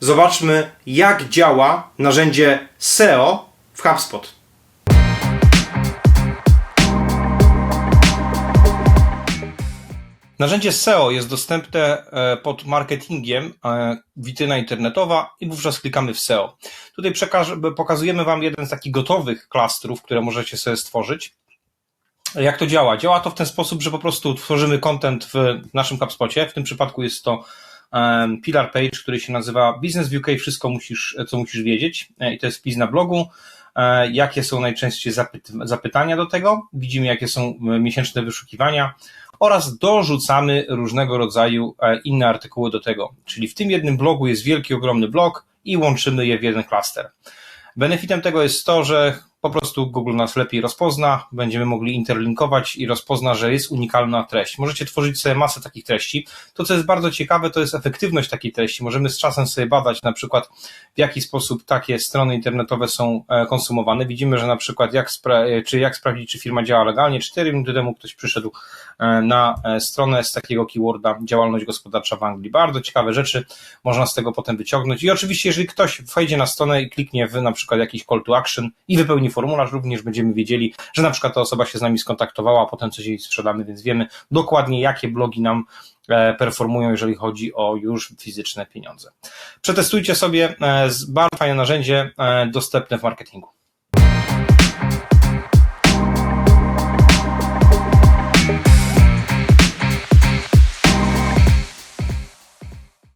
zobaczmy, jak działa narzędzie SEO w HubSpot. Narzędzie SEO jest dostępne e, pod marketingiem, e, witryna internetowa i wówczas klikamy w SEO. Tutaj pokazujemy Wam jeden z takich gotowych klastrów, które możecie sobie stworzyć. Jak to działa? Działa to w ten sposób, że po prostu tworzymy content w naszym HubSpocie. W tym przypadku jest to Pillar Page, który się nazywa Business UK, wszystko musisz, co musisz wiedzieć. E, I to jest wpis na blogu. E, Jakie są najczęściej zapyt- zapytania do tego? Widzimy, jakie są miesięczne wyszukiwania oraz dorzucamy różnego rodzaju e, inne artykuły do tego. Czyli w tym jednym blogu jest wielki, ogromny blog i łączymy je w jeden klaster. Benefitem tego jest to, że po prostu Google nas lepiej rozpozna, będziemy mogli interlinkować i rozpozna, że jest unikalna treść. Możecie tworzyć sobie masę takich treści. To, co jest bardzo ciekawe, to jest efektywność takiej treści. Możemy z czasem sobie badać na przykład, w jaki sposób takie strony internetowe są e, konsumowane. Widzimy, że na przykład jak, spra- czy jak sprawdzić, czy firma działa legalnie. Cztery minuty temu ktoś przyszedł e, na e, stronę z takiego keyworda działalność gospodarcza w Anglii. Bardzo ciekawe rzeczy można z tego potem wyciągnąć. I oczywiście, jeżeli ktoś wejdzie na stronę i kliknie w na przykład jakiś call to action i wypełni formularz, również będziemy wiedzieli, że na przykład ta osoba się z nami skontaktowała, a potem coś jej sprzedamy, więc wiemy dokładnie, jakie blogi nam e, performują, jeżeli chodzi o już fizyczne pieniądze. Przetestujcie sobie, e, bardzo fajne narzędzie e, dostępne w marketingu.